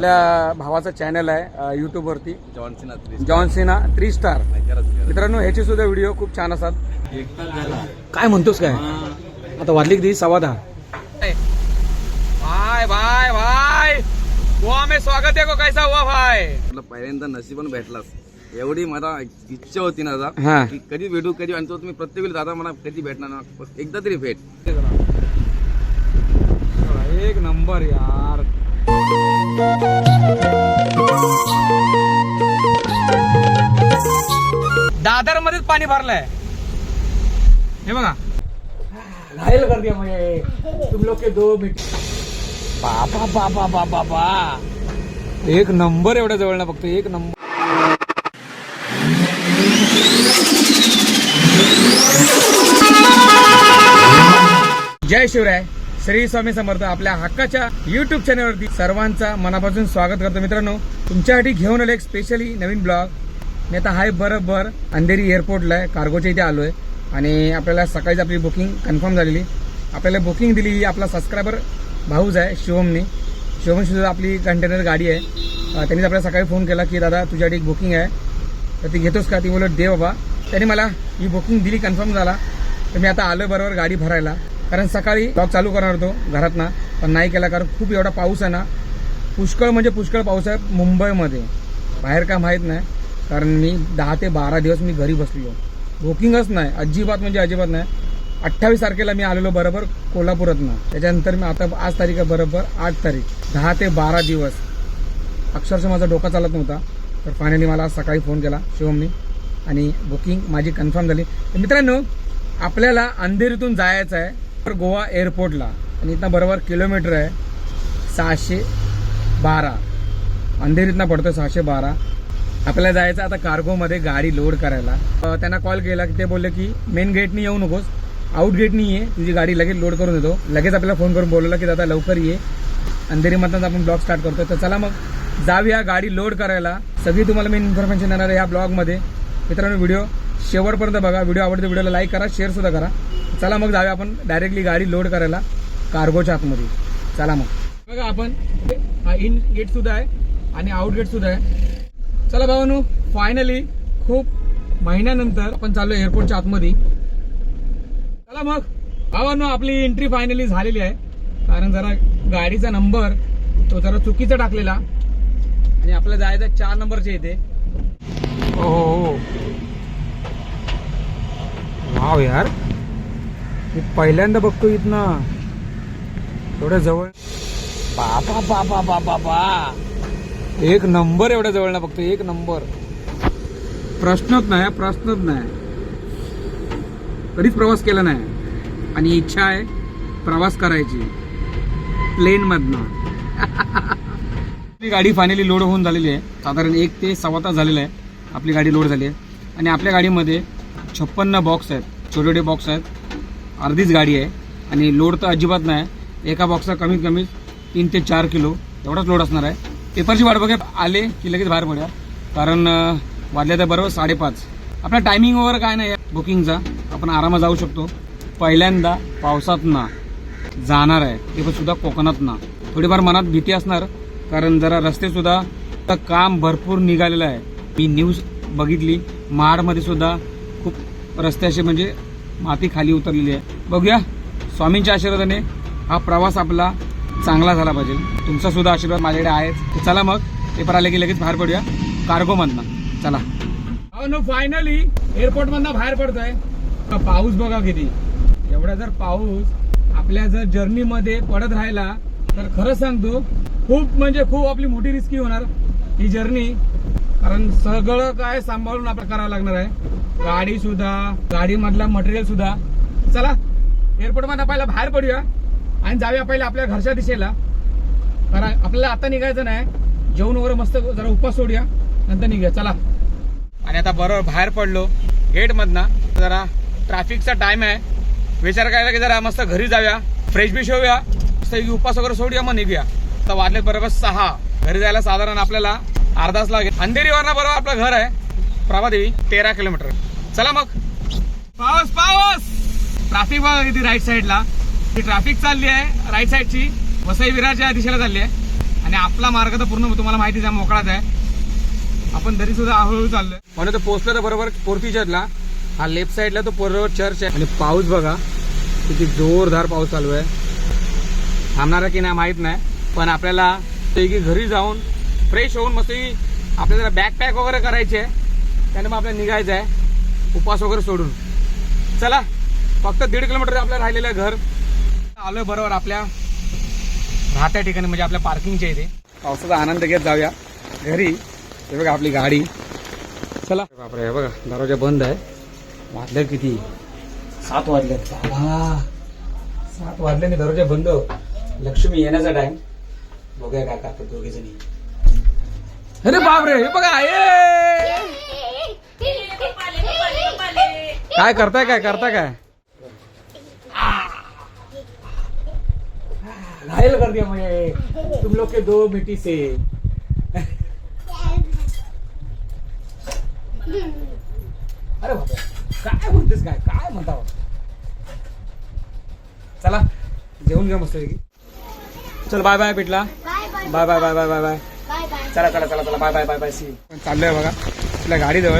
आपल्या भावाचं चॅनल आहे युट्यूब वरती. जॉन्सन जॉन्सिना थ्री स्टार मित्रांनो ह्याचे सुद्धा व्हिडिओ खूप छान असतात. काय म्हणतोस काय? आता वाजली किती? सव्वा दहा. भाई गोवा में स्वागत है को कैसा हुआ भाई? तुला पहिल्यांदा नशीब पण भेटलास. एवढी मला इच्छा होती ना दादा की कधी भेटू कधी आणि तो तुम्ही प्रत्येक वेळी दादा मला कधी भेटणार ना एकदा तरी भेट. एक नंबर यार. दादर मध्येच पाणी भरलंय. हे बघा. घायल कर दिया मुझे. तुम लोग के दो मिनट. बाबा बाबा बाबा बा. एक नंबर एवढ्या जवळ ना फक्त एक नंबर. जय शिवराय. श्री स्वामी समर्थ आपल्या हक्काच्या युट्यूब चॅनलवरती सर्वांचा मनापासून स्वागत करतो मित्रांनो. तुमच्यासाठी घेऊन आलो एक स्पेशली नवीन ब्लॉग मी आता हाय बरोबर अंधेरी एअरपोर्टला आहे कार्गोच्या इथे आलोय. आणि आपल्याला सकाळीच आपली बुकिंग कन्फर्म झालेली. आपल्याला बुकिंग दिली ही आपला सबस्क्रायबर भाऊच आहे शिवमनी. शिवम सुद्धा आपली कंटेनर गाडी आहे. त्यांनीच आपल्याला सकाळी फोन केला की दादा तुझ्यासाठी एक बुकिंग आहे. तर ती घेतोस का? ती बोलत दे बाबा. त्यांनी मला ही बुकिंग दिली कन्फर्म झाला. तर मी आता आलो बरोबर गाडी भरायला. कारण सकाळी ब्लॉग चालू करणार होतो घरात ना पण नाही केला कारण खूप एवढा पाऊस आहे ना. पुष्कळ म्हणजे पुष्कळ पाऊस आहे मुंबईमध्ये. बाहेर काय माहीत नाही. कारण मी दहा ते बारा दिवस मी घरी बसलो बुकिंगच नाही. अजिबात म्हणजे अजिबात नाही. अठ्ठावीस तारखेला मी आलेलो बरोबर कोल्हापुरातनं. त्याच्यानंतर मी आता आज तारीख आहे बरोबर आठ तारीख. दहा ते बारा दिवस. अक्षरशः माझा डोका चालत नव्हता. तर फायनली मला सकाळी फोन केला शिवमनी आणि बुकिंग माझी कन्फर्म झाली. मित्रांनो आपल्याला अंधेरीतून जायचं आहे. गोवा एअरपोर्टला. आणि इथं बरोबर किलोमीटर आहे सहाशे बारा. अंधेरीतनं पडतो सहाशे बारा. आपल्याला जायचं आता कार्गोमध्ये गाडी लोड करायला. त्यांना कॉल केला की ते बोलले की मेन गेटनी येऊ नकोस. आउट गेटनी ये. तुझी गाडी लगेच लोड करून देतो. लगेच आपल्याला फोन करून बोलवलं की दादा लवकर ये. अंधेरीमधनंच आपण ब्लॉग स्टार्ट करतो तर चला मग. जाऊया गाडी लोड करायला. सगळी तुम्हाला मी इन्फॉर्मेशन देणार आहे या ब्लॉगमध्ये मित्रांनो व्हिडिओ शेवटपर्यंत बघा. व्हिडिओ आवडते व्हिडिओला लाईक करा शेअर सुद्धा करा. चला मग जाऊया आपण डायरेक्टली गाडी लोड करायला कार्गोच्या आतमध्ये. चला मग. बघा आपण. हा इन गेट सुद्धा आहे आणि आउट गेट सुद्धा आहे. चला भावानू फायनली खूप महिन्यानंतर आपण चाललो एअरपोर्टच्या आतमध्ये. चला मग. भावानू आपली एंट्री फायनली झालेली आहे. कारण जरा गाडीचा नंबर तो जरा चुकीचा टाकलेला. आणि आपल्याला जायचं आहे चार नंबरच्या इथे. हो हो. हो. वाव यार. मी पहिल्यांदा बघतो इथनं. एवढ्या जवळ. बाबा बाबा बाबा बा. एक नंबर एवढ्या जवळ ना बघतो एक नंबर. प्रश्नच नाही प्रश्नच नाही. कधीच प्रवास केला नाही. आणि इच्छा आहे प्रवास करायची. प्लेन मधनं आपली गाडी फायनली लोड होऊन झालेली आहे. साधारण एक ते सव्वा तास झालेला आहे. आपली गाडी लोड झाली आहे. आणि आपल्या गाडीमध्ये छप्पन्न बॉक्स आहेत. छोटे छोटे बॉक्स आहेत. अर्धीच गाडी आहे. आणि लोड तर अजिबात नाही. एका बॉक्सचा कमीत कमी तीन ते चार किलो. एवढाच लोड असणार आहे. पेपरची वाट बघा आले की लगेच बाहेर पडूया. कारण वाजल्या वाजले तर बरोबर साडेपाच. आपला टायमिंग वगैरे काय नाही आहे बुकिंगचा आपण आरामात जाऊ शकतो. पहिल्यांदा पावसात ना. जाणार आहे. ते पण सुद्धा कोकणात ना. थोडीफार मनात भीती असणार. कारण जरा रस्ते सुद्धा काम भरपूर निघालेलं आहे. मी न्यूज बघितली. महाडमध्ये सुद्धा खूप रस्त्याचे म्हणजे माती खाली उतरलेली आहे. बघूया स्वामींच्या आशीर्वादाने हा प्रवास आपला चांगला झाला पाहिजे. तुमचा सुद्धा आशीर्वाद माझ्याकडे आहेच. चला मग पेपर आले की लगेच बाहेर पडूया. कार्गोमधनं चला. नो फायनली एअरपोर्ट मधनं बाहेर पडतोय. पाऊस बघा किती. एवढा जर पाऊस आपल्या जर जर्नी मध्ये पडत राहिला तर खरं सांगतो खूप म्हणजे खूप आपली मोठी रिस्की होणार. ही जर्नी कारण सगळं काय सांभाळून आपल्याला करावं लागणार आहे. गाडी सुद्धा गाडी मधला मटेरियल सुद्धा. चला एअरपोर्टमध्ये पहिला बाहेर पडूया आणि जाऊया पहिला आपल्या घरच्या दिशेला. कारण आपल्याला आता निघायचं नाही. जेवण वगैरे मस्त जरा उपास सोडूया नंतर निघूया. चला. आणि आता बरोबर बाहेर पडलो गेट मधनं. जरा ट्रॅफिकचा टाइम आहे. विचार करायला की जरा मस्त घरी जाऊया फ्रेश बिश होऊया. मस्त उपास वगैरे सोडूया मग निघूया. आता वाजले बरोबर सहा. घरी जायला साधारण आपल्याला अर्धाच तास लागेल. अंधेरीवरनं बरोबर आपलं घर आहे. प्रभादेवी तेरा किलोमीटर. चला मग. पाऊस पाऊस! ट्राफिक बघा किती राईट साईडला ती ट्रॅफिक चालली आहे राईट साईडची वसई विरारच्या दिशेला चालली आहे. आणि आपला मार्ग तर पूर्ण तुम्हाला माहितीच आहे मोकळाच आहे. आपण तरी सुद्धा हळूहळू चाललोय. म्हणून तो पोचलं तर बरोबर पोर्ती चर्चला हा लेफ्ट साईडला तो बरोबर चर्च आहे. आणि पाऊस बघा किती जोरदार पाऊस चालू आहे. थांबणार आहे की नाही माहीत नाही. पण आपल्याला ते की घरी जाऊन फ्रेश होऊन मस्त आपल्याला जरा बॅकपॅक वगैरे करायचे आहे. त्याने मग आपल्याला निघायचं आहे. उपवास वगैरे सोडून. चला फक्त दीड किलोमीटर आपल्या राहिलेलं आहे घर. आलोय बरोबर आपल्या राहत्या ठिकाणी म्हणजे आपल्या पार्किंगच्या इथे. पावसाचा आनंद घेत जाऊया. घरी हे बघा आपली गाडी. चला. बापरे हे बघा दरवाजा बंद आहे. वाजले किती? सात वाजले बाबा सात वाजले दरवाजा बंद. लक्ष्मी येण्याचा टाइम बघूया काय करतात दोघे जणी. अरे बापरे हे बघा ए! काय करताय काय करताय काय? घायल कर दिया मुझे तुम लोग के दो मिट्टी से. अरे काय म्हणतेस काय काय म्हणता बा? चला जेवून घ्या मस्त चल बाय बाय पिटला. Bye bye bye bye bye bye. चला चला चला चला. Bye bye bye bye. C चाललोय बघा. आपल्या गाडीजवळ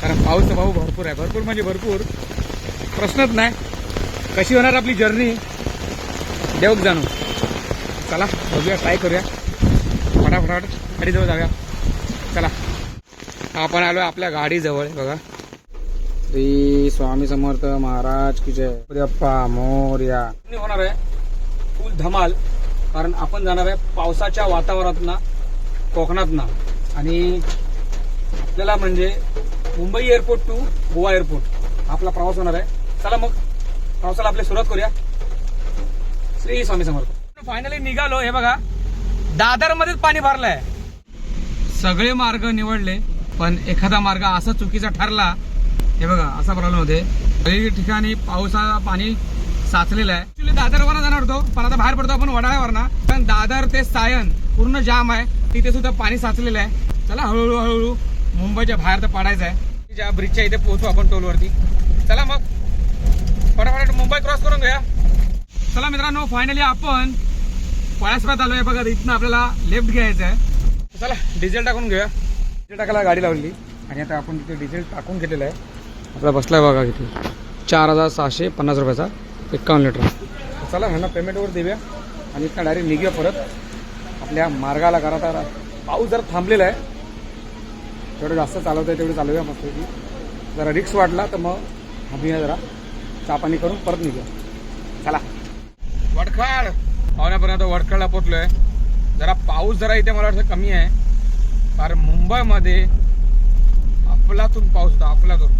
कारण पाऊस तर भाऊ भरपूर आहे. भरपूर म्हणजे भरपूर. प्रश्नच नाही. कशी होणार आपली जर्नी देवक जाणू. चला बघूया ट्राय करूया. फटाफट गाडीजवळ जाऊया. चला. आपण आलो आपल्या गाडीजवळ बघा. श्री स्वामी समर्थ महाराज की जय. मोर्या. होणार आहे. फुल धमाल. कारण आपण जाणार आहे पावसाच्या वातावरणात ना कोकणात आणि आपल्याला म्हणजे Mumbai airport to Goa airport आपला प्रवास होणार आहे. चला मग प्रवासाला आपले सुरुवात करूया. श्री स्वामी समर्थ. फायनली निघालो हे बघा. दादर मध्येच पाणी भरलंय. सगळे मार्ग निवडले पण एखादा मार्ग असा चुकीचा ठरला हे बघा असा प्रॉब्लेम होते काही ठिकाणी पावसाचा पाणी साचलेलं आहे. ऍक्च्युली दादरवर जाणार होतो पण आता बाहेर पडतो आपण वडाळ्यावरनं. पण दादर ते सायन पूर्ण जाम आहे. तिथे सुद्धा पाणी साचलेलं आहे. चला हळूहळू हळूहळू मुंबईच्या बाहेर तर पडायचं आहे. ज्या ब्रिजच्या इथे पोहोचू आपण टोलवरती. चला मग. फटाफट मुंबई क्रॉस करून घ्या चला मित्रांनो फायनली आपण पळासपात आहे. बघा इथनं आपल्याला लेफ्ट घ्यायचं आहे. चला डिझेल टाकून घेऊया. डिझेल टाकायला गाडी लावली. आणि आता आपण तिथे डिझेल टाकून घेतलेलं आहे. आपला बसलाय बघा इथे. चार हजार सहाशे पन्नास रुपयाचा. एक्कावन्न लिटर. चला ह्यांना पेमेंटवर देऊया. आणि इथं डायरेक्ट निघूया परत. आपल्या मार्गाला करा तर पाऊस जर थांबलेला आहे तेवढं जास्त चालवत आहे तेवढं चालवूया मस्त जरा रिक्स वाटला तर मग थांबूया जरा. चापाणी करून परत निघूया. चला. वडखाड पाहुण्यापर्यंत पोचलो पोचलोय जरा पाऊस जरा इथे मला वाटतं कमी आहे. कारण मुंबईमध्ये अफलातून पाऊस होता अफलातून.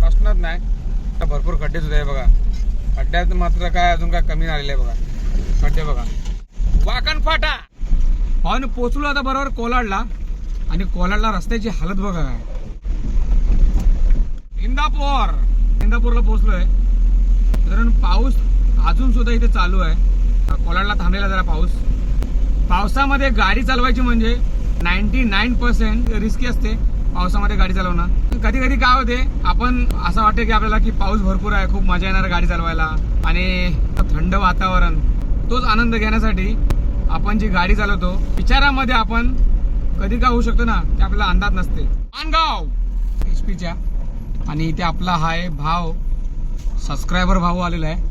प्रश्नच नाही. आता भरपूर खड्डे सुद्धा आहे बघा. खड्ड्यात मात्र काय अजून काय कमी झालेलं आहे बघा. खड्डे बघा. वाकण फाटा. पाहून पोचलो आता बरोबर कोलाडला. आणि कोलाडला रस्त्याची हालत बघा काय. इंदापूर. इंदापूरला पोहोचलोय कारण पाऊस अजून सुद्धा इथे चालू आहे. कोलाडला थांबलेला जरा पाऊस. पावसामध्ये गाडी चालवायची म्हणजे नाईन्टी नाईन पर्सेंट रिस्की असते. पावसामध्ये गाडी चालवणं. कधी कधी काय होते आपण असं वाटतं की आपल्याला की पाऊस भरपूर आहे खूप मजा येणार गाडी चालवायला. आणि थंड वातावरण तोच आनंद घेण्यासाठी आपण जी गाडी चालवतो विचारामध्ये आपण कधी काय होऊ शकतो ना ते आपल्याला अंदाज नसते. मानगाव! एच पीच्या. आणि इथे आपला हा आहे भाव सबस्क्रायबर भाऊ आलेला आहे.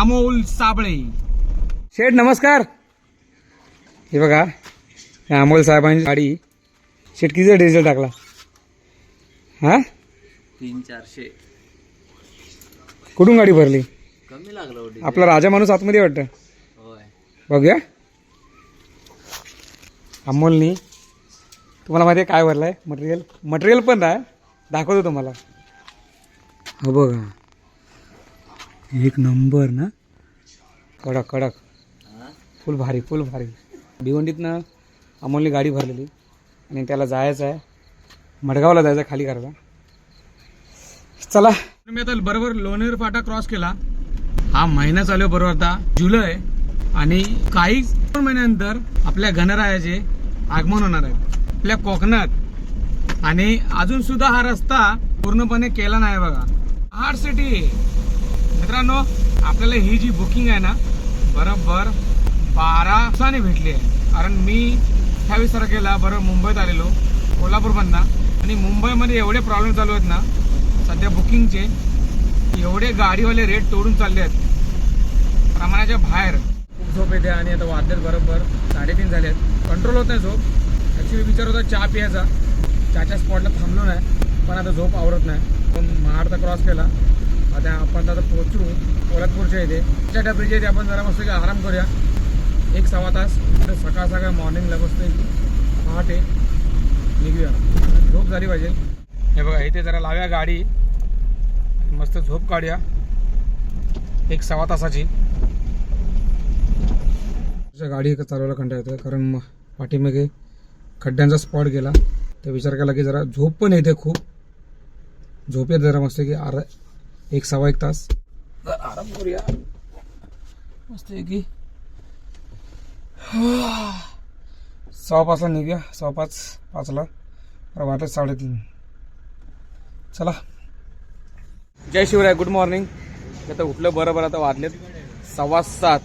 अमोल साबळे. शेठ नमस्कार. हे बघा हे अमोल साहेबांची गाडी शेठ किती डिझेल टाकला? हा? तीन चारशे. कुठून गाडी भरली? कमी लागलं आपला राजा माणूस आतमध्ये वाटतं. होय. बघूया. अमोलनी तुम्हाला माहिती आहे काय भरलं आहे मटेरियल. मटेरियल पण आहे दाखवतो तुम्हाला. हो बघा. एक नंबर ना? कडक कडक. फुल भारी फुल भारी. भिवंडीतनं अमोलनी गाडी भरलेली. आणि त्याला जायचं आहे. मडगावला जायचं खाली करायला. चला. मी आता बरोबर लोणेर फाटा क्रॉस केला. हा महिना चालू बरोबर आता. जुलै आणि काही दोन महिन्यानंतर आपल्या गणरायाचे आगमन होणार आहे. आपल्या कोकणात. आणि अजून सुद्धा हा रस्ता पूर्णपणे केला नाही बघा. हार्ट सिटी मित्रांनो आपल्याला ही जी बुकिंग आहे ना बरोबर बारा दिवसाने भेटली आहे. कारण मी अठ्ठावीस तारखेला बरोबर मुंबईत आलेलो कोल्हापूरमधनं. आणि मुंबईमध्ये एवढे प्रॉब्लेम चालू आहेत ना सध्या बुकिंगचे एवढे गाडीवाले रेट तोडून चालले आहेत. प्रमाणाच्या बाहेर. खूप झोप येते आणि आता वाजलेत बरोबर साडेतीन झाले आहेत. कंट्रोल होत नाही झोप. ॲक्च्युली विचार होता चहा पियाचा. चहाच्या स्पॉटला थांबलो नाही पण आता झोप आवरत नाही. पण महाराष्ट्र क्रॉस केला. आता आपण आता पोहोचू कोल्हापूरच्या इथे. त्या डबरीच्या इथे आपण जरा मस्त आराम करूया. एक सव्वा तास सकाळ सकाळ मॉर्निंगला मस्त पहाटे. निघूया. झोप झाली पाहिजे. हे बघा इथे जरा लाव्या गाडी. मस्त झोप काढूया. एक सव्वा तासाची. गाडी गाडी चालवायला कंटाळ येतो कारण पाठीमागे खड्ड्यांचा स्पॉट गेला. तर विचार केला की जरा झोप पण येते खूप. झोप येते जरा मस्त की आर एक सव्वा एक तास. आराम करूया. मस्त आहे की सव्वा पाचला निघूया सव्वा पाच. पाचला बरं वाटत साडेतीन. चला. जय शिवराय गुड मॉर्निंग आता उठलं बरं बरं आता वाजलेत सव्वा सात.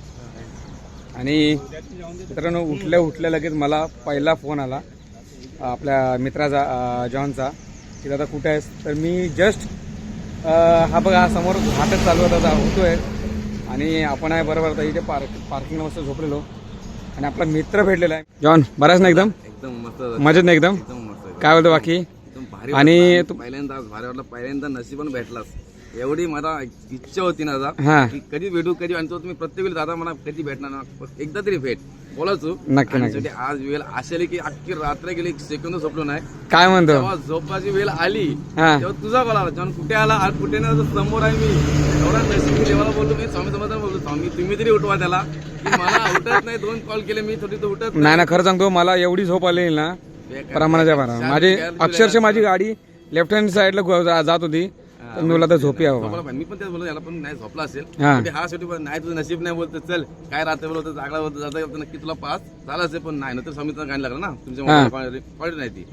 आणि मित्रांनो उठल्या उठल्या लगेच मला पहिला फोन आला आपल्या मित्राचा जॉनचा की दादा कुठे आहेस? तर मी जस्ट हा बघा समोर घाटच चालू होता आता होतोय. आणि आपण आहे बरोबर आता इथे पार्क पार्किंग मस्त झोपलेलो. आणि आपला मित्र भेटलेला आहे. जॉन बराच ना एकदम? एकदम मस्त मजेत ना एकदम? एकदम मस्त काय बोलतो बाकी? एकदम भारी आणि. तू- पहिल्यांदा भारी वाटलं. पहिल्यांदा नशीब पण भेटलास एवढी मला इच्छा होती ना दादा हा. की कधी भेटू कधी आणि तो तुम्ही प्रत्येक वेळी दादा मला कधी भेटणार ना एकदा तरी भेट. बोलायचो. नक्की आणि नक्की शेवटी आज वेळ अशी आली की अख्खी रात्र गेली एक सेकंद झोपलो नाही. काय म्हणतो? तेव्हा झोपाची वेळ आली हा. तेव्हा तुझा कॉल आला जॉन कुठे आला? आज कुठे नाही? समोर आहे मी. एवढा नशीब देवाला बोललो मी स्वामी समर्थ बोललो स्वामी तुम्ही तरी उठवा त्याला. की मला उठत नाही दोन कॉल केले मी थोडी तो उठत नाही ना खरं सांगतो मला एवढी झोप आलेली ना प्रमाणाच्या भरा माझी अक्षरशः माझी गाडी लेफ्ट हँड साईडला जात होती. तर मी बोलला तर झोपी पाहिजे. मी पण तेच बोलतो याला पण नाही झोपला असेल. हा. शेवटी नाही तुझं नशीब नाही. बोलतो चल काय रात्र बोलतो जागला होतं जाता नक्की तुला पास झाला असेल पण नाही नंतर स्वामीचं गाणं लागलं ना. तुमच्या हा. मोबाईल कॉल नाही ती.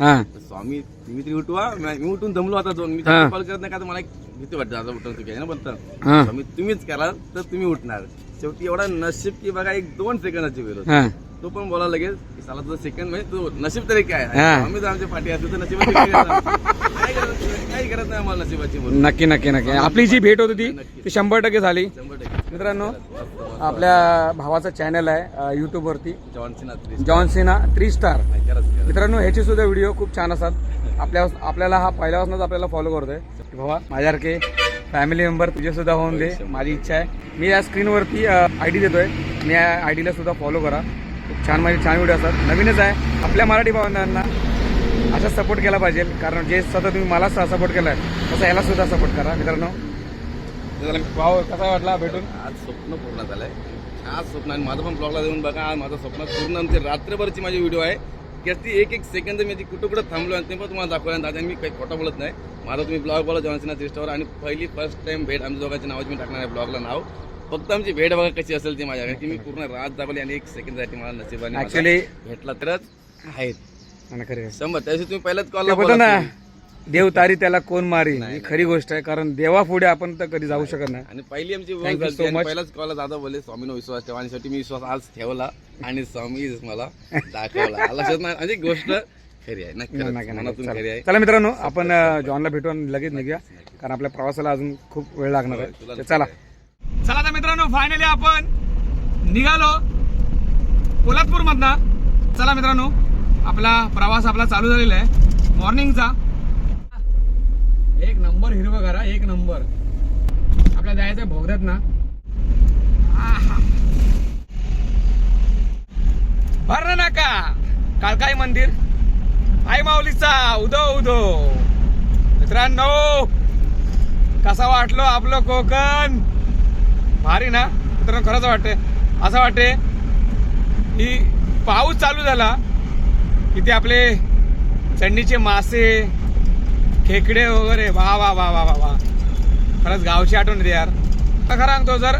स्वामी तुम्ही तरी उठवा. मी उठून दमलो आता दोन मी. कॉल करत नाही का मला एक भीती वाटते आता उठून तू ना हा. स्वामी तुम्हीच करा तर तुम्ही उठणार. शेवटी एवढा नशीब की बघा एक दोन सेकंदाची वेळ तो पण बोला लगेच साला तुझं सेकंड म्हणजे तू नशीब तरी काय? हा. आम्ही तर आमच्या पाठी असतो तर नशिबाची काय काही नाही आम्हाला नशिबाची नक्की नक्की नक्की. आपली जी भेट होती ती शंभर टक्के झाली. शंभर टक्के. मित्रांनो आपल्या भावाचं चॅनल आहे युट्यूब वरती. जॉन सिना थ्री स्टार नाही. मित्रांनो ह्याचे सुद्धा व्हिडिओ खूप छान असतात. आपल्या आपल्याला हा पहिल्यापासूनच आपल्याला फॉलो करतोय. की भावा माझ्यासारखे फॅमिली मेंबर तुझे सुद्धा होऊन दे. माझी इच्छा आहे. मी या स्क्रीनवरती आय डी देतोय. मी या आय डीला सुद्धा फॉलो करा. छान माझे छान व्हिडिओ असतात. नवीनच आहे. आपल्या मराठी भावंडांना असा सपोर्ट केला पाहिजे. कारण जे सतत तुम्ही मला सपोर्ट केलाय तसं याला सुद्धा सपोर्ट करा. मित्रांनो. भाऊ कसा वाटला भेटून? आज स्वप्न पूर्ण झालंय. आज स्वप्न आणि माझं पण ब्लॉगला देऊन बघा. आज माझं स्वप्न पूर्ण आमचे रात्रभरची माझी व्हिडिओ आहे. की ती एक एक सेकंद मी ती कुठं कुठं थांबलो आणि ते पण तुम्हाला दाखवलं दादा मी काही खोटं बोलत नाही. माझा तुम्ही ब्लॉग बोला जॉन्सना त्रिस्टावर आणि पहिली फर्स्ट टाइम भेट आमच्या दोघांच्या नावाची मी टाकणार आहे ब्लॉगला नाव. फक्त आमची भेट बघा कशी असेल ती माझ्या की मी पूर्ण रात दाखवली आणि एक सेकंडसाठी मला नशिबाने ऍक्च्युली भेटला तरच आहेत. शंभर त्याशी तुम्ही पहिल्याच ते कॉल बोलतो ना देव तारी त्याला कोण मारी? ही खरी गोष्ट आहे कारण देवा पुढे आपण तर कधी जाऊ शकत नाही. आणि पहिली आमची आणि. पहिलाच कॉल दादा बोलले स्वामीनं विश्वास ठेवा. आणि शेवटी मी विश्वास आज ठेवला आणि स्वामी मला दाखवला. लक्षात नाही म्हणजे गोष्ट खरी आहे नक्की नाही, नाही. मनातून खरी आहे. चला मित्रांनो आपण जॉनला भेटू आणि लगेच निघूया कारण आपल्या प्रवासाला अजून खूप वेळ लागणार आहे. चला. चला तर मित्रांनो फायनली आपण निघालो कोल्हापूर मधनं चला मित्रांनो आपला प्रवास आपला चालू झालेला आहे. मॉर्निंगचा एक नंबर हिरवं घरा एक नंबर. आपल्या जायचं भोगद्यात ना आहा. भरणा नाका. काळकाई मंदिर? आई माऊलीचा उदो उदो. मित्रांनो कसा वाटलो आपलं कोकण? भारी ना? तर खरंच वाटते असं वाटते की पाऊस चालू झाला की ते आपले चंडीचे मासे खेकडे वगैरे वा वा वा वा वा वा. खरंच गावची आठवण येते यार. तर खरं सांगतो जर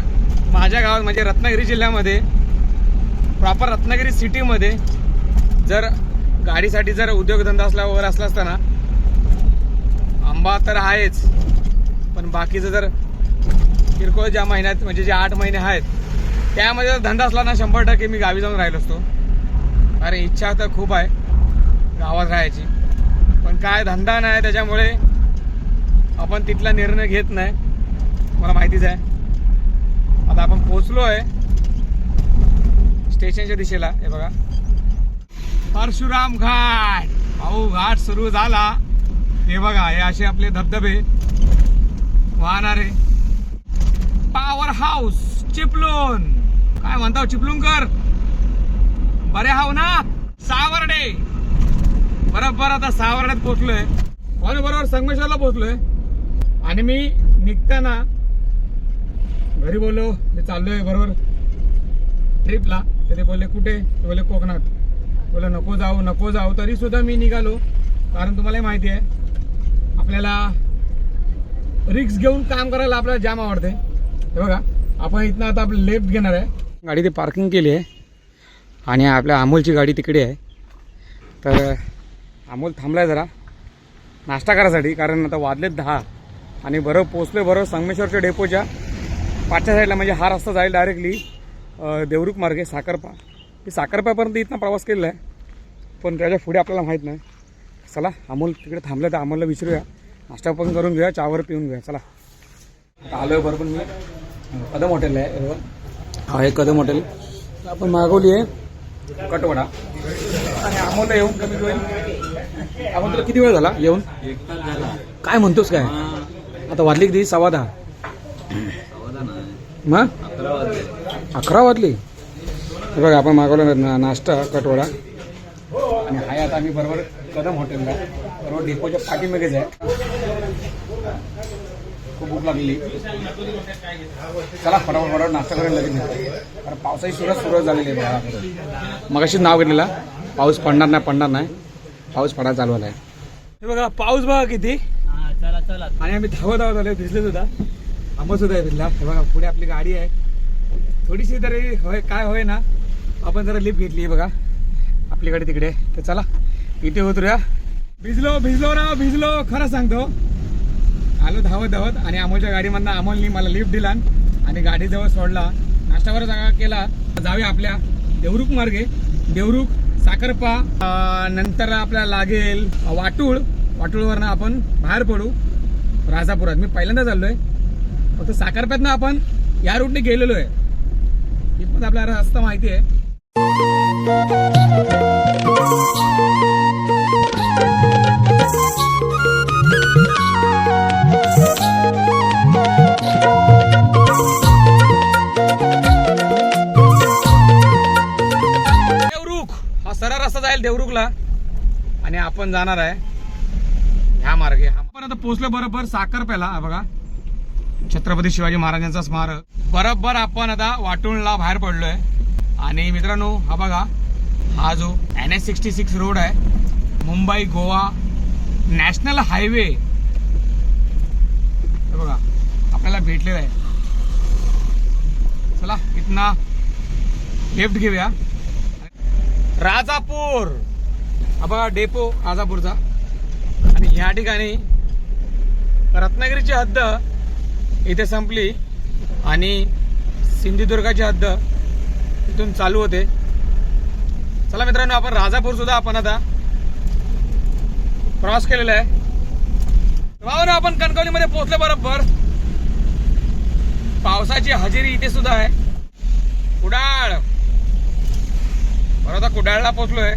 माझ्या गावात म्हणजे रत्नागिरी जिल्ह्यामध्ये प्रॉपर रत्नागिरी सिटीमध्ये जर गाडीसाठी जर उद्योगधंदा असला वगैरे असला असताना आंबा तर आहेच. पण बाकीचं जर किरकोळ ज्या महिन्यात म्हणजे जे आठ महिने आहेत त्यामध्ये जर धंदा असला ना शंभर टक्के मी गावी जाऊन राहिलो असतो. अरे इच्छा तर खूप आहे गावात राहायची. पण काय धंदा नाही त्याच्यामुळे आपण तिथला निर्णय घेत नाही. मला माहितीच आहे. आता आपण पोचलो आहे स्टेशनच्या दिशेला हे बघा. परशुराम घाट. भाऊ घाट सुरू झाला. हे बघा हे असे आपले धबधबे वाहणारे. Power house Chiplun. काय म्हणता हो, चिपलून कर बरे हाव ना? सावर्डे. बरोबर आता सावर्ड्यात पोहोचलोय कोण बरोबर संगमेश्वरला पोहोचलोय आणि मी निघताना घरी बोललो मी चाललोय बरोबर ट्रिपला. तर ते बोलले कुठे? ते बोलले कोकणात. बोलले नको जाऊ नको जाऊ. तरी सुद्धा मी निघालो. कारण तुम्हाला माहिती आहे आपल्याला रिक्स घेऊन काम करायला आपल्याला जाम आवडते. हे बघा आपण इथनं आता आपलं लेफ्ट घेणार आहे. गाडी ते पार्किंग केली आहे. आणि आपल्या अमोलची गाडी तिकडे आहे. तर अमोल थांबला आहे जरा. नाश्ता करायसाठी कारण आता वाजलेत दहा. आणि बरोबर पोचले बरोबर संगमेश्वरच्या डेपोच्या. पाचच्या साईडला म्हणजे हा रस्ता जाईल डायरेक्टली देवरुख मार्गे साखरपा. मी साखरपापर्यंत इथनं प्रवास केलेला आहे. पण त्याच्या पुढे आपल्याला माहीत नाही. चला अमोल तिकडे थांबलं तर अमोलला विचारूया. नाश्ता पण करून घेऊया चावर पिऊन घेऊया. चला. आता आलो आहे बरोबर मी. कदम हॉटेल आहे बरोबर हा हे कदम हॉटेल. आपण मागवली आहे. कटवडा. आणि अमोलला येऊन कमी होईल. अमोल तुला किती वेळ झाला? येऊन? काय म्हणतोस काय? आता वाजली किती? सव्वा दहा. मग? अकरा वाजली. बघा आपण मागवलं ना नाश्ता कटवडा. आणि हाय आता आम्ही बरोबर कदम हॉटेलला. बरोबर डेपोच्या पाठीमागेच आहे. खूप भूक लागली. चला फटाफट फटाफट नाश्ता करायला लगेच कारण पावसाची सुरुवात सुरुवात झालेली आहे मग अशीच नाव घेतलेला. पाऊस पडणार नाही पडणार नाही. पाऊस पडायला चालू आहे हे बघा पाऊस बघा किती. चला चला आणि आम्ही धावत धावत आलो भिजले सुद्धा. आंबा सुद्धा आहे भिजला हे बघा पुढे आपली गाडी आहे. थोडीशी तरी होय काय होय ना आपण जरा लिफ्ट घेतली आहे बघा. आपली गाडी तिकडे तर चला इथे उतरूया. भिजलो भिजलो ना भिजलो. खरं सांगतो. आलो धावत धावत आणि अमोलच्या गाडीमधनं अमोलनी मला लिफ्ट दिला आणि गाडीजवळ सोडला. नाश्तावर जागा केला. जाऊया आपल्या देवरुख मार्गे. देवरुख साखरपा नंतर आपल्याला लागेल वाटूळ. वाटूळवरनं आपण बाहेर पडू. राजापुरात. मी पहिल्यांदा चाललोय. फक्त साखरप्यातनं आपण या रूटने गेलेलो आहे ही पण आपल्याला रस्ता माहिती आहे. आपण जाणार आहे. ह्या मार्गे आपण आता पोहोचलो बरोबर साखरप्याला बघा. छत्रपती शिवाजी महाराजांचा स्मारक. बरोबर आपण आता वाटूळला बाहेर पडलोय. आणि मित्रांनो हा बघा. हा जो N S sixty six road आहे. Mumbai Goa national highway. हे बघा. आपल्याला भेटलेला आहे. चला इथना लेफ्ट घेऊया. राजापूर. हा बघा डेपो आजापूरचा. आणि ह्या ठिकाणी रत्नागिरीची हद्द इथे संपली आणि सिंधुदुर्गाची हद्द इथून चालू होते. चला मित्रांनो आपण राजापूर सुद्धा आपण आता क्रॉस केलेला आहे. भावना आपण कणकवलीमध्ये पोहोचलो बरोबर. पावसाची हजेरी इथे सुद्धा आहे. कुडाळ. बरोबर आता कुडाळला पोहोचलोय.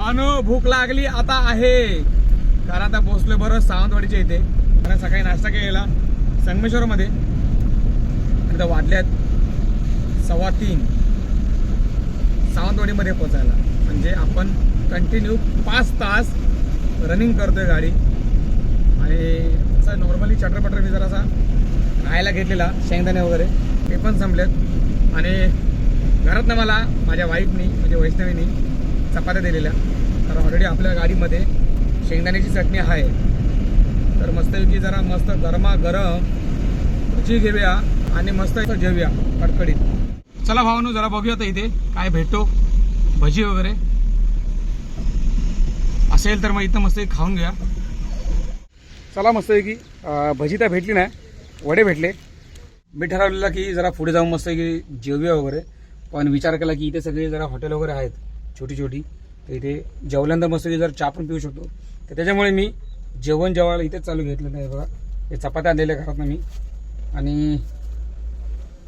अनु भूक लागली आता आहे. कारण आता पोहोचलो बरं सावंतवाडीच्या इथे. कारण सकाळी नाश्ता केलेला संगमेश्वरमध्ये. आणि आता वाजल्यात सव्वा तीन. सावंतवाडीमध्ये पोचायला म्हणजे आपण कंटिन्यू पाच तास रनिंग करतोय गाडी. आणि असं नॉर्मली चटरपटर मी जरासा खायला घेतलेला शेंगदाणे वगैरे. ते पण संपलेत. आणि घरातनं मला माझ्या वाईफनी म्हणजे वैष्णवीनी चपात्या दिलेल्या. तर ऑलरेडी आपल्या गाडीमध्ये शेंगदाण्याची चटणी आहे. तर मस्तपैकी जरा मस्त गरमा गरम भजी घेऊया आणि मस्त इथं जेवूया कडकडीत. चला भावानू जरा बघूया तर इथे काय भेटतो भजी वगैरे. असेल तर मग इथं मस्त खाऊन घ्या चला मस्तपैकी भजी तर भेटली नाही वडे भेटले. मी ठरवलेलं की जरा पुढे जाऊन मस्त की जेवूया वगैरे. पण विचार केला की इथे सगळे जरा हॉटेल वगैरे आहेत. छोटी छोटी तर इथे जेवल्यानंतर मस्त जर चहा पण पिऊ शकतो. तर त्याच्यामुळे मी जेवण जेवायला इथेच चालू घेतलं नाही बघा. हे चपात्या आणलेल्या घरात मी. आणि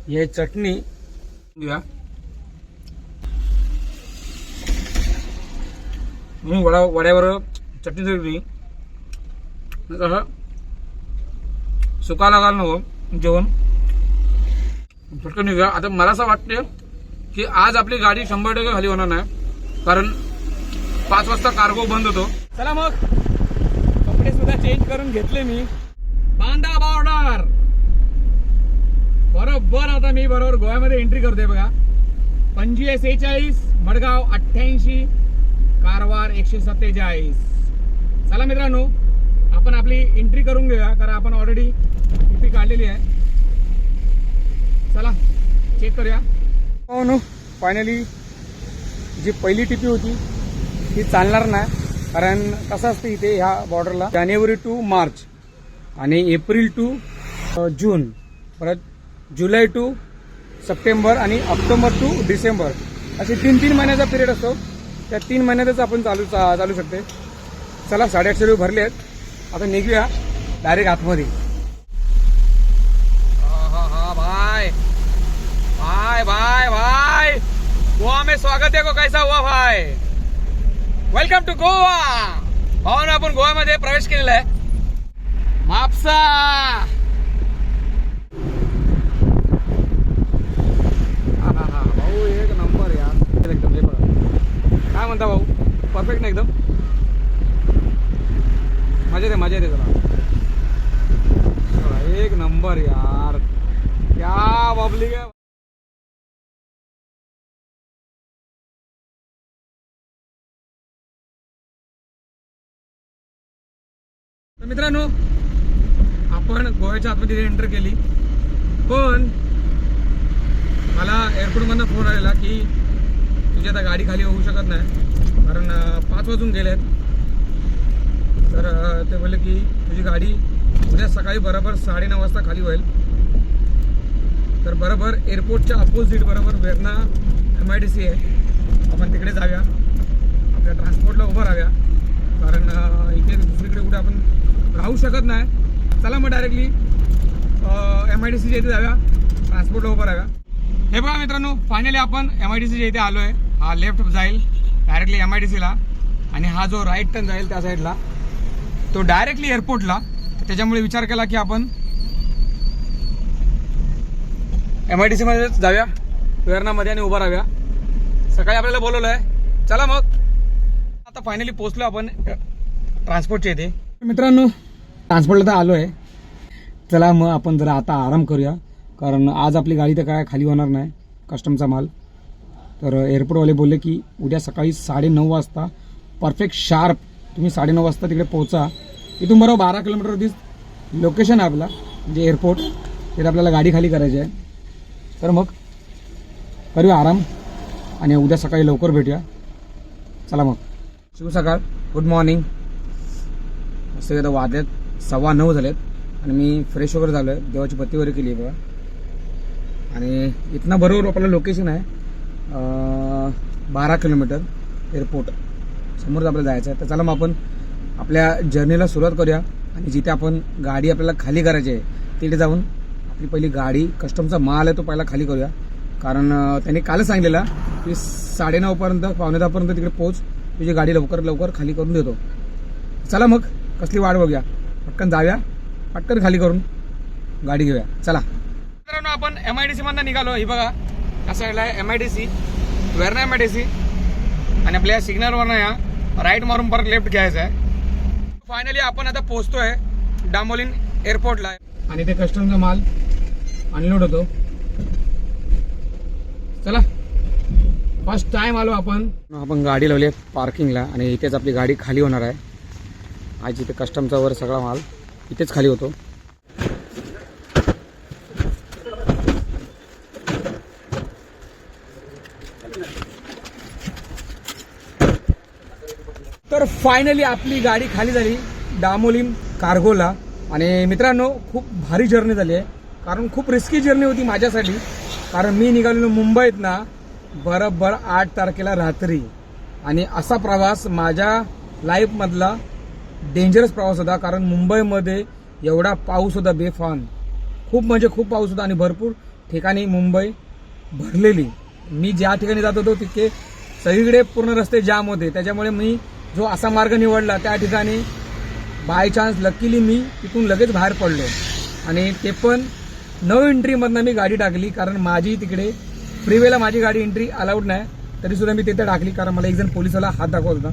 हे चटणी घेऊया. मी वडा वड्यावर चटणी दिली कसं सुका लागायला नको जेवण. पटकन निघूया आता मला असं वाटतं की आज आपली गाडी शंभर टक्के खाली होणार नाही. कारण पाच वाजता कार्गो बंद होतो. चला मग. कपडे सुद्धा चेंज करून घेतले मी. बांधा बॉर्डर बरोबर आता मी बरोबर गोव्यामध्ये एंट्री करतोय बघा. पंचवीस सेहेचाळीस मडगाव अठ्ठ्याऐंशी कारवार एकशे सत्तेचाळीस. चला मित्रांनो आपण आपली एंट्री करून घेऊया कारण आपण ऑलरेडी टिपी काढलेली आहे. चला चेक करूया. हो नो फायनली जी पहिली टिपी होती ती चालणार नाही. कारण कसं असतं इथे ह्या बॉर्डरला जानेवारी टू मार्च आणि एप्रिल टू जून. परत जुलै टू सप्टेंबर आणि ऑक्टोबर टू डिसेंबर. असे तीन तीन महिन्याचा पिरियड असतो. त्या तीन महिन्यातच आपण चालू चा- चालू शकते. चला साडेआठशे रुपये भरले आहेत. आता निघूया डायरेक्ट आतमध्ये. भाई भाई भाई भाई गोवा में स्वागत है को कैसा हुआ भाई? वेलकम टू गोवा भावानं आपण गोव्यामध्ये प्रवेश केलेला आहे. मापसा. हा, हा, भाऊ एक नंबर यार एकदम काय म्हणता भाऊ? परफेक्ट ना एकदम? मजा येते मजा येते जरा. एक नंबर यार. क्या पब्लिक आहे तर मित्रांनो आपण गोव्याच्या आतमध्ये एंटर केली. पण मला एअरपोर्टमधनं फोन आलेला की तुझी आता गाडी खाली होऊ शकत नाही. कारण पाच वाजून गेलेत. तर ते बोलले की तुझी गाडी उद्या सकाळी बरोबर साडेनऊ वाजता खाली होईल. तर बरोबर एअरपोर्टच्या अपोजिट बरोबर Verna M I D C आहे. आपण तिकडे जाव्या आपल्या ट्रान्सपोर्टला उभं राहाव्या कारण इथे दुसरीकडे कुठे आपण राहू शकत नाही. चला मग डायरेक्टली एम आय डी सीच्या इथे जाऊया. ट्रान्सपोर्टला उभं राहाव्या हे बघा मित्रांनो फायनली आपण एम आय डी सीच्या इथे आलो आहे हा लेफ्ट जाईल डायरेक्टली एम आय डी सीला आणि हा जो राईट टर्न जाईल त्या साईडला तो डायरेक्टली एअरपोर्टला त्याच्यामुळे विचार केला की आपण एम आय डी सीमध्येच जाऊया. वेरणामध्ये आणि उभा राहूया. सकाळी आपल्याला बोलवलं आहे चला मग. आता फायनली पोहोचलो आपण ट्रान्सपोर्टच्या इथे. मित्रांनो ट्रान्सपोर्टला तर आलो आहे चला मग आपण जरा आता आराम करूया. कारण आज आपली गाडी तर काय खाली होणार नाही कस्टमचा माल. तर एअरपोर्टवाले बोलले की उद्या सकाळी साडेनऊ वाजता परफेक्ट शार्प तुम्ही साडेनऊ वाजता तिकडे पोहोचा. इथून बरोबर बारा किलोमीटर किलोमीटरवरती लोकेशन आहे आपला म्हणजे एअरपोर्ट तिथे आपल्याला गाडी खाली करायची आहे. तर मग करूया आराम आणि उद्या सकाळी लवकर भेटूया. चला मग. शुभ सकाळ. गुड मॉर्निंग मस्त आता वाजलेत सव्वा नऊ झालेत आणि मी फ्रेश वगैरे झालो आहे देवाची पत्ती वगैरे केली आहे बघा. आणि इथनं बरोबर आपलं लोकेशन आहे. बारा किलोमीटर एअरपोर्ट समोरच आपल्याला जायचं आहे. तर चला मग आपण आपल्या जर्नीला सुरुवात करूया. आणि जिथे आपण गाडी आपल्याला खाली करायची आहे तिथे जाऊन आपली पहिली गाडी कस्टमचा माल आहे तो पहिला खाली करूया. कारण त्यांनी कालच सांगितलेला की साडेनऊपर्यंत पावणे दहापर्यंत तिकडे पोहोच. तुझी गाडी लवकर लवकर खाली करून देतो. चला मग. कसली वाट बघूया. पटकन जाऊया पटकन खाली करून गाडी घेऊया. चला. मित्रांनो आपण एम आय डी सी मधनं निघालो. ही बघा या साईडला आहे M I D C Verna M I D C आणि आपल्या सिग्नलवरनं या राईट मारून परत लेफ्ट घ्यायचं आहे. फायनली आपण आता पोहोचतोय डामोलिन एअरपोर्टला आणि ते कस्टमचा माल अनलोड होतो. चला. फर्स्ट टाइम आलो आपण. आपण गाडी लावली आहे पार्किंगला आणि इथेच आपली गाडी खाली होणार आहे. आज इथे कस्टमचा वर सगळा माल इथेच खाली होतो. तर फायनली आपली गाडी खाली झाली दामोलीम कार्गोला. आणि मित्रांनो खूप भारी जर्नी झाली आहे. कारण खूप रिस्की जर्नी होती माझ्यासाठी. कारण मी निघालेलो मुंबईत ना बरोबर आठ तारखेला रात्री. आणि असा प्रवास माझ्या लाईफमधला डेंजरस प्रवास होता कारण मुंबईमध्ये एवढा पाऊस होता बेफान. खूप म्हणजे खूप पाऊस होता आणि भरपूर ठिकाणी मुंबई भरलेली. मी ज्या ठिकाणी जात होतो तिथे सगळीकडे पूर्ण रस्ते जाम होते. त्याच्यामुळे मी जो असा मार्ग निवडला त्या ठिकाणी बाय चान्स लकीली मी तिथून लगेच बाहेर पडलो. आणि ते पण न एंट्रीमधनं मी गाडी टाकली कारण माझी तिकडे फ्रीवेला माझी गाडी एंट्री अलाउड नाही. तरी सुद्धा मी तिथे टाकली कारण मला एक जण पोलिसाला हात दाखवत होता.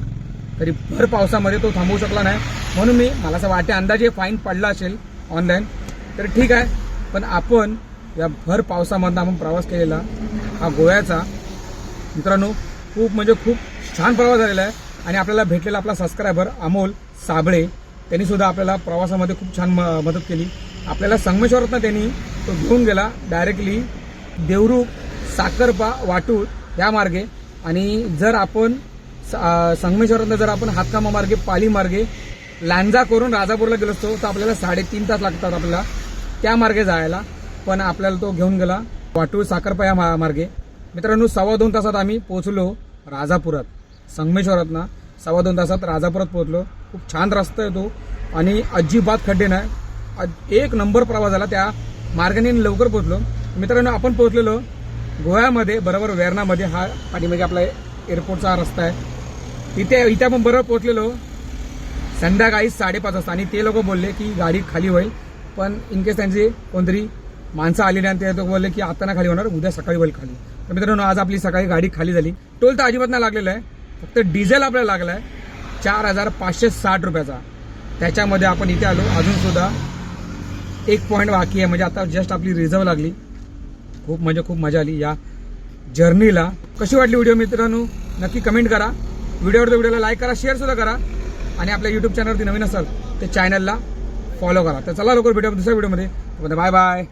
तरी भर पावसामध्ये तो थांबवू शकला नाही. म्हणून मी मला असं वाटते अंदाजे फाईन पडला असेल ऑनलाईन तर ठीक आहे. पण आपण या भर पावसामधनं आपण प्रवास केलेला हा गोव्याचा मित्रांनो खूप म्हणजे खूप छान प्रवास झालेला आहे. आणि आपल्याला भेटलेला आपला सबस्क्रायबर अमोल साबळे त्यांनी सुद्धा आपल्याला प्रवासामध्ये खूप छान म- मदत केली. आपल्याला संगमेश्वरातनं त्यांनी तो घेऊन गेला डायरेक्टली देवरूख साखरपा वाटूळ या मार्गे. आणि जर आपण संगमेश्वरातनं जर आपण हातकामा मार्गे पाली मार्गे लांजा करून राजापूरला गेलो असतो तर आपल्याला साडेतीन तास लागतात आपल्याला त्या मार्गे जायला. पण आपल्याला तो घेऊन गेला वाटूळ साखरपया मा- मार्गे. मित्रांनो सव्वा दोन तासात आम्ही पोहोचलो राजापुरात. संगमेश्वरातनं सव्वा दोन तासात राजापुरात पोहोचलो. खूप छान रस्ता येतो आणि अजिबात खड्डे नाही. एक नंबर प्रवास झाला. त्या मार्गाने लवकर पोहोचलो. मित्रांनो आपण पोहोचलेलो गोव्यामध्ये बरोबर वेर्णामध्ये हा पाठीमागे आपला एअरपोर्टचा हा रस्ता आहे. इथे इथे आपण बरं पोहोचलेलो. संध्याकाळी साडेपाच वाजता. आणि ते लोक बोलले की गाडी खाली होईल. पण इनकेस त्यांची कोणतरी माणसं आली नाही आणि ते लोक बोलले की आता ना खाली होणार उद्या सकाळी होईल खाली. तर मित्रांनो आज आपली सकाळी गाडी खाली झाली. टोल तर अजिबात नाही लागलेला आहे. फक्त डिझेल आपल्याला लागला आहे चार हजार पाचशे साठ रुपयाचा. त्याच्यामध्ये आपण इथे आलो. अजून सुद्धा एक पॉईंट बाकी आहे. म्हणजे आता जस्ट आपली रिझर्व लागली. खूप म्हणजे खूप मजा आली या जर्नीला कशी वाटली व्हिडिओ मित्रांनो? नक्की कमेंट करा. व्हिडिओवर व्हिडिओला लाईक करा शेअर सुद्धा करा. आणि आपल्या युट्यूब चॅनलवरती नवीन असाल तर चॅनलला फॉलो करा. तर चला लवकर भेटूया दुसऱ्या व्हिडिओमध्ये बाय बाय